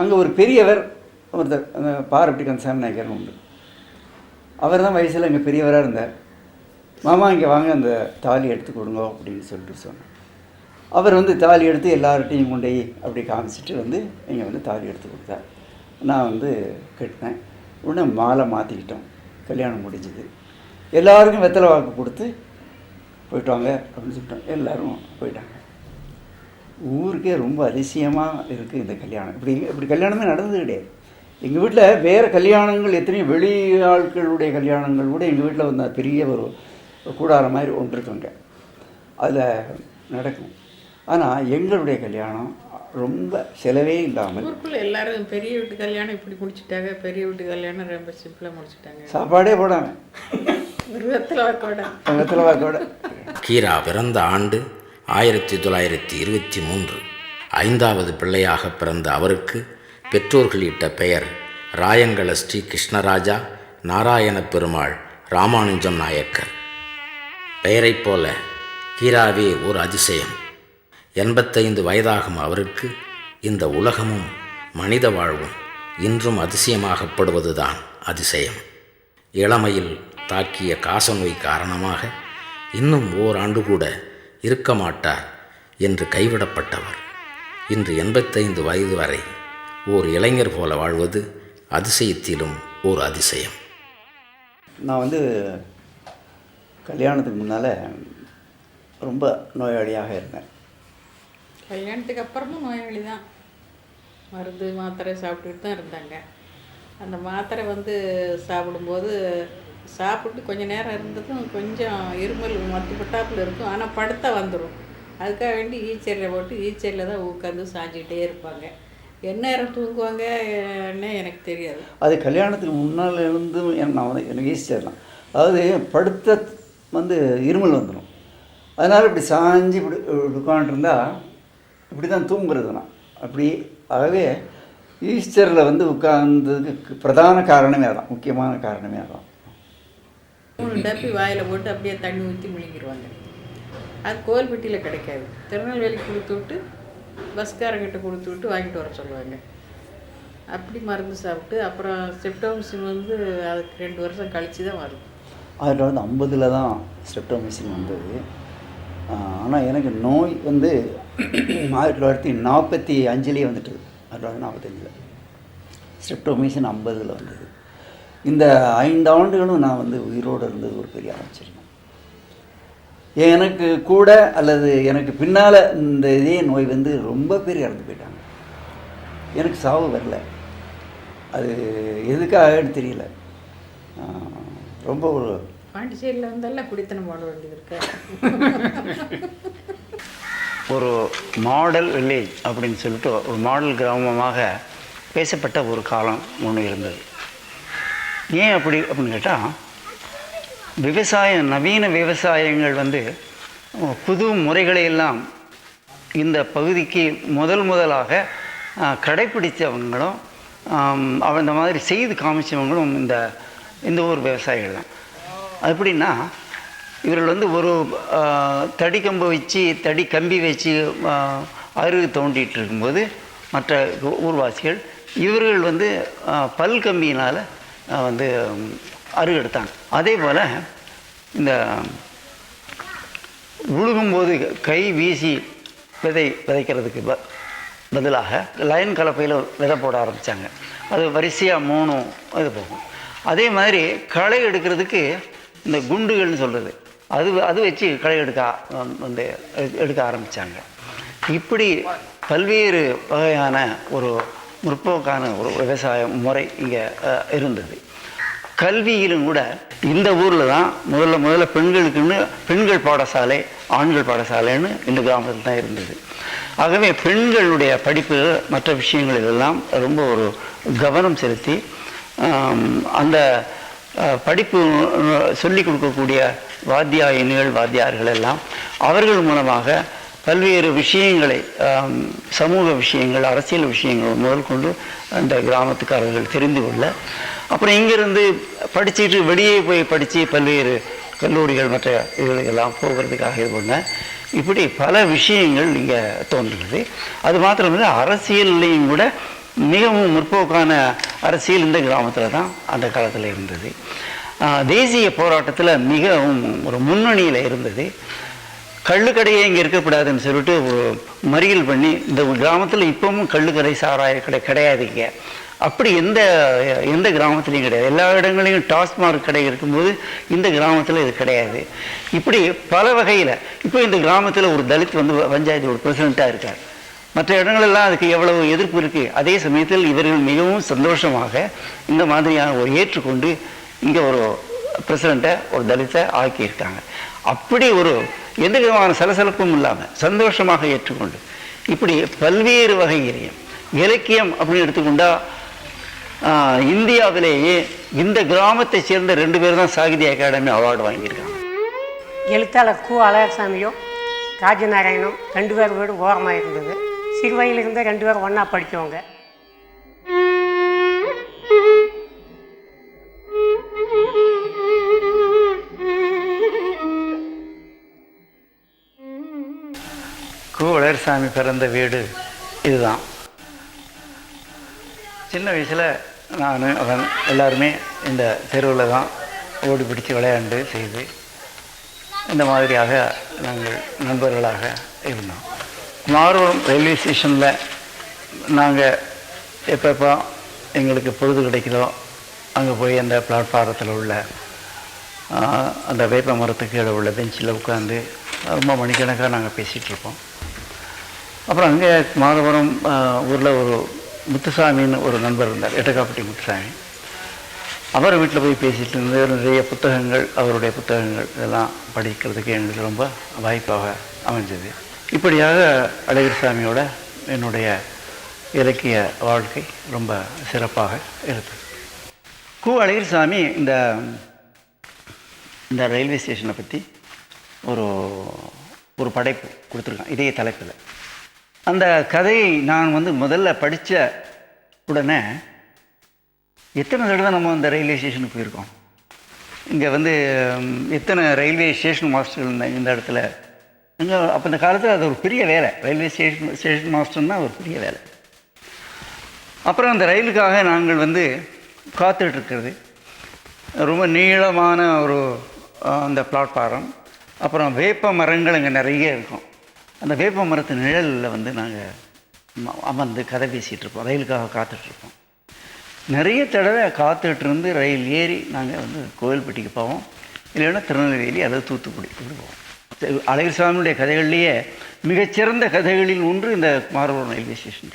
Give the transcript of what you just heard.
அங்கே ஒரு பெரியவர் ஒருத்தர் அந்த பாரப்பட்டி கந்தசாமி நாயக்கர் உண்டு அவர் தான் வயசில் எங்கள் பெரியவராக இருந்தார். மாமா இங்கே வாங்க அந்த தாலி எடுத்து கொடுங்க அப்படின்னு சொல்லிட்டு சொன்னேன் அவர் வந்து தாலி எடுத்து எல்லார்ட்டையும் கொண்டு போய் அப்படி காமிச்சிட்டு வந்து இங்கே வந்து தாலி எடுத்து கொடுத்தார். நான் வந்து கட்டினேன். உடனே மாலை மாற்றிக்கிட்டோம் கல்யாணம் முடிஞ்சுது. எல்லாருக்கும் வெத்தலை வாக்கு கொடுத்து போயிட்டு வாங்க அப்படின்னு சொல்லிட்டோம். எல்லோரும் போயிட்டாங்க. ஊருக்கே ரொம்ப அதிசயமாக இருக்குது இந்த கல்யாணம். இப்படி இப்படி கல்யாணமே நடந்தது கிடையாது. எங்கள் வீட்டில் வேறு கல்யாணங்கள் எத்தனையோ வெளி ஆட்களுடைய கல்யாணங்கள் கூட எங்கள் வீட்டில் வந்து பெரிய ஒரு கூடாரம் மாதிரி ஒன்று இருக்குங்க அதில் நடக்கும். ஆனால் எங்களுடைய கல்யாணம் ரொம்ப செலவே இல்லாமல் ஊருக்குள்ள எல்லாரும் பெரிய வீட்டு கல்யாணம் இப்படி முடிச்சிட்டாங்க பெரிய வீட்டு கல்யாணம் ரொம்ப சிம்பிளாக முடிச்சிட்டாங்க. சாப்பாடே போடாமல் விருவத்தில் வாக்கோட. வாக்கோட. கீரா பிறந்த ஆண்டு ஆயிரத்தி தொள்ளாயிரத்தி இருபத்தி மூன்று. ஐந்தாவது பிள்ளையாக பிறந்த அவருக்கு பெற்றோர்கள் இட்ட பெயர் ராயங்கள ஸ்ரீ கிருஷ்ணராஜா நாராயண பெருமாள் ராமானுஜம் நாயக்கர். பெயரைப் போல கீராவே ஒரு அதிசயம். எண்பத்தைந்து வயதாகும் அவருக்கு இந்த உலகமும் மனித வாழ்வும் இன்றும் அதிசயமாகப்படுவதுதான் அதிசயம். இளமையில் தாக்கிய காசநோய் காரணமாக இன்னும் ஓராண்டு கூட இருக்க மாட்டார் என்று கைவிடப்பட்டவர். இன்று எண்பத்தைந்து வயது வரை ஓர் இளைஞர் போல வாழ்வது அதிசயத்திலும் ஓர் அதிசயம். நான் வந்து கல்யாணத்துக்கு முன்னால் ரொம்ப நோயாளியாக இருந்தேன். கல்யாணத்துக்கு அப்புறமும் நோயாளி தான். மருந்து மாத்திரை சாப்பிட்டுட்டு தான் இருந்தாங்க. அந்த மாத்திரை வந்து சாப்பிடும்போது சாப்பிட்டு கொஞ்ச நேரம் இருந்ததும் கொஞ்சம் இருமல் மத்து பட்டாப்பில் இருக்கும். ஆனால் படுத்தா வந்துடும் அதுக்காக வேண்டி ஈச்சரில் போட்டு ஈச்சரில் தான் உட்காந்து சாஞ்சிக்கிட்டே இருப்பாங்க. என்ன நேரம் தூங்குவாங்க? என்ன எனக்கு தெரியாது. அது கல்யாணத்துக்கு முன்னால் இருந்து என் நான் தான் எனக்கு ஈஸியாக அதாவது படுத்த வந்து இருமல் வந்துடும் அதனால் இப்படி சாஞ்சு இப்படி உட்காந்துருந்தா இப்படி தான் தூங்குறது நான் அப்படி ஆகவே ஈஸ்டரில் வந்து உட்கார்ந்ததுக்கு பிரதான காரணமே அதான் முக்கியமான காரணமே அதான். மூணு டப்பி வாயில் போட்டு அப்படியே தண்ணி ஊற்றி முழுங்கிடுவாங்க அது கோல்பட்டியில் கிடைக்காது. திருநெல்வேலிக்கு கொடுத்து விட்டு பஸ்காரங்கிட்ட கொடுத்து விட்டு வாங்கிட்டு வர சொல்லுவாங்க. அப்படி மருந்து சாப்பிட்டு அப்புறம் செப்டோமிசின் வந்து அதுக்கு ரெண்டு வருஷம் கழிச்சு தான் வரும். அதில் வந்து ஐம்பதில் தான் ஸ்ட்ரெப்டோமிசின் வந்தது. ஆனால் எனக்கு நோய் வந்து ஆயிரத்தி தொள்ளாயிரத்தி நாற்பத்தி அஞ்சுலேயே வந்துட்டு ஆயிரத்தி தொள்ளாயிரத்தி நாற்பத்தஞ்சில் ஸ்ட்ரெப்டோமிசின் ஐம்பதில் வந்தது. இந்த ஐந்து ஆண்டுகளும் நான் வந்து உயிரோடு இருந்தது ஒரு பெரிய ஆச்சரியம். எனக்கு கூட அல்லது எனக்கு பின்னால் இந்த இதே நோய் வந்து ரொம்ப பேர் இறந்து போயிட்டாங்க. எனக்கு சாவு வரல. அது எதுக்காகன்னு தெரியல. ரொம்ப ஒரு பாண்டிச்சேரியில் வந்தாலும் குடித்தனம் போட வேண்டியது இருக்கு. ஒரு மாடல் வில்லேஜ் அப்படின்னு சொல்லிட்டு ஒரு மாடல் கிராமமாக பேசப்பட்ட ஒரு காலம் ஒன்று இருந்தது. ஏன் அப்படி அப்படின்னு கேட்டால் விவசாயம் நவீன விவசாயங்கள் வந்து புது முறைகளை எல்லாம் இந்த பகுதிக்கு முதல் முதலாக கடைப்பிடித்தவங்களும் அவன் இந்த மாதிரி செய்து காமிச்சவங்களும் இந்த இந்த ஊர் விவசாயிகள் தான். அது எப்படின்னா இவர்கள் வந்து ஒரு தடி கம்பு வச்சு தடி கம்பி வச்சு அருகு தோண்டிகிட்டு இருக்கும்போது மற்ற ஊர்வாசிகள் இவர்கள் வந்து பல் கம்பியினால் வந்து அருகெடுத்தாங்க அதே போல் இந்த உழுகும்போது கை வீசி விதை விதைக்கிறதுக்கு ப பதிலாக லைன் கலப்பையில் விதை போட ஆரம்பித்தாங்க அது வரிசையாக மூணும் இது போகும். அதே மாதிரி களை எடுக்கிறதுக்கு இந்த குண்டுகள்னு சொல்கிறது அது அது வச்சு களை எடுக்க வந்து எடுக்க ஆரம்பித்தாங்க இப்படி பல்வேறு வகையான ஒரு முற்போக்கான ஒரு விவசாய முறை இங்கே இருந்தது. கல்வியிலும் கூட இந்த ஊரில் தான் முதல்ல முதல்ல பெண்களுக்குன்னு பெண்கள் பாடசாலை ஆண்கள் பாடசாலைன்னு இந்த கிராமத்தில் தான் இருந்தது. ஆகவே பெண்களுடைய படிப்பு மற்ற விஷயங்கள் இதெல்லாம் ரொம்ப ஒரு கவனம் செலுத்தி அந்த படிப்பு சொல்லிக் கொடுக்கக்கூடிய வாத்தியாயினிகள் வாத்தியார்கள் எல்லாம் அவர்கள் மூலமாக பல்வேறு விஷயங்களை சமூக விஷயங்கள் அரசியல் விஷயங்கள் முதல் கொண்டு அந்த கிராமத்துக்காரர்கள் தெரிந்து கொள்ள. அப்புறம் இங்கிருந்து படிச்சுட்டு வெளியே போய் படித்து பல்வேறு கல்லூரிகள் மற்ற இதுகளுக்கெல்லாம் போகிறதுக்காக இது பண்ணேன் இப்படி பல விஷயங்கள் இங்கே தோன்றுகிறது. அது மாத்திரமில்லை அரசியல்லையும் கூட மிகவும் முற்போக்கான அரசியல் இந்த கிராமத்தில் தான் அந்த காலத்தில் இருந்தது. தேசிய போராட்டத்தில் மிகவும் ஒரு முன்னணியில் இருந்தது. கள்ளுக்கடையே இங்கே இருக்கக்கூடாதுன்னு சொல்லிட்டு மறியல் பண்ணி இந்த கிராமத்தில் இப்பவும் கள்ளுக்கடை சாராய கடை கிடையாதுங்க அப்படி எந்த எந்த கிராமத்துலேயும் கிடையாது. எல்லா இடங்களையும் டாஸ்மார்க் கடை இருக்கும்போது இந்த கிராமத்தில் இது கிடையாது. இப்படி பல வகையில் இப்போ இந்த கிராமத்தில் ஒரு தலித் வந்து பஞ்சாயத்து ஒரு பிரசிடெண்ட்டாக இருக்கார். மற்ற இடங்களெல்லாம் அதுக்கு எவ்வளவு எதிர்ப்பு இருக்குது அதே சமயத்தில் இவர்கள் மிகவும் சந்தோஷமாக இந்த மாதிரியான ஒரு ஏற்றுக்கொண்டு இங்கே ஒரு பிரசிடண்ட்டை ஒரு தலித்தை ஆக்கியிருக்காங்க. அப்படி ஒரு எந்த விதமான சலசலப்பும் இல்லாமல் சந்தோஷமாக ஏற்றுக்கொண்டு. இப்படி பல்வேறு வகை இலக்கியம் இலக்கியம் அப்படின்னு எடுத்துக்கொண்டா இந்தியாவிலேயே இந்த கிராமத்தை சேர்ந்த ரெண்டு பேர் தான் சாகித்ய அகாடமி அவார்டு வாங்கியிருக்காங்க. எழுத்தாளர் கு. அழகசாமியும் ராஜநாராயணும் ரெண்டு பேர் வீடும் ஓரமாக இருந்தது. சிறுவயிலிருந்தே ரெண்டு பேரும் ஒன்றா படித்தவங்க கு வளர்சாமி பிறந்த வீடு இதுதான். சின்ன வயசில் நான் அவன் எல்லாருமே இந்த தெருவில் தான் ஓடி பிடிச்சி விளையாண்டு செய்து இந்த மாதிரியாக நாங்கள் நண்பர்களாக இருந்தோம். மார்வம் ரயில்வே ஸ்டேஷனில் நாங்கள் எப்பப்போ எங்களுக்கு பொழுது கிடைக்குதோ அங்கே போய் அந்த பிளாட்ஃபாரத்தில் உள்ள அந்த வேப்ப மரத்துக்கு கீழே உள்ள பெஞ்சில் உட்காந்து ரொம்ப மணிக்கணக்காக நாங்கள் பேசிகிட்ருப்போம் அப்புறம் அங்கே மாதவரம் ஊரில் ஒரு முத்துசாமின்னு ஒரு நண்பர் இருந்தார் எட்டக்காப்பட்டி முத்துசாமி. அவர் வீட்டில் போய் பேசிகிட்டு இருந்து நிறைய புத்தகங்கள் அவருடைய புத்தகங்கள் இதெல்லாம் படிக்கிறதுக்கு எங்களுக்கு ரொம்ப வாய்ப்பாக அமைஞ்சது. இப்படியாக அழகிர் சாமியோட என்னுடைய இலக்கிய வாழ்க்கை ரொம்ப சிறப்பாக இருந்தது கு அழகிர் சாமி இந்த இந்த ரயில்வே ஸ்டேஷனை பற்றி ஒரு ஒரு படைப்பு கொடுத்துருக்கான் இதே தலைப்பில். அந்த கதையை நான் வந்து முதல்ல படித்த உடனே எத்தனை தடவை நம்ம அந்த ரயில்வே ஸ்டேஷனுக்கு போயிருக்கோம்? இங்கே வந்து எத்தனை ரயில்வே ஸ்டேஷன் மாஸ்டர்கள் இருந்தாங்க இந்த இடத்துல? இங்கே அப்போ இந்த காலத்தில் அது ஒரு பெரிய வேலை. ரயில்வே ஸ்டேஷன் ஸ்டேஷன் மாஸ்டர்னா ஒரு பெரிய வேலை. அப்புறம் அந்த ரயிலுக்காக நாங்கள் வந்து காத்துட்ருக்கிறது. ரொம்ப நீளமான ஒரு அந்த பிளாட்ஃபாரம். அப்புறம் வேப்ப மரங்கள் இங்கே நிறைய இருக்கும். அந்த வேப்ப மரத்து நிழலில் வந்து நாங்கள் அமர்ந்து கதை பேசிகிட்டு இருப்போம் ரயிலுக்காக காத்துட்ருப்போம் நிறைய தடவை காத்துட்டு இருந்து ரயில் ஏறி நாங்கள் வந்து கோவில்பட்டிக்கு போவோம். இல்லைன்னா திருநெல்வேலி அதாவது தூத்துக்குடி இப்படி போவோம். அழகிரி சுவாமியுடைய கதைகள்லேயே மிகச்சிறந்த கதைகளில் ஒன்று இந்த மாரவரம் ரயில்வே ஸ்டேஷன்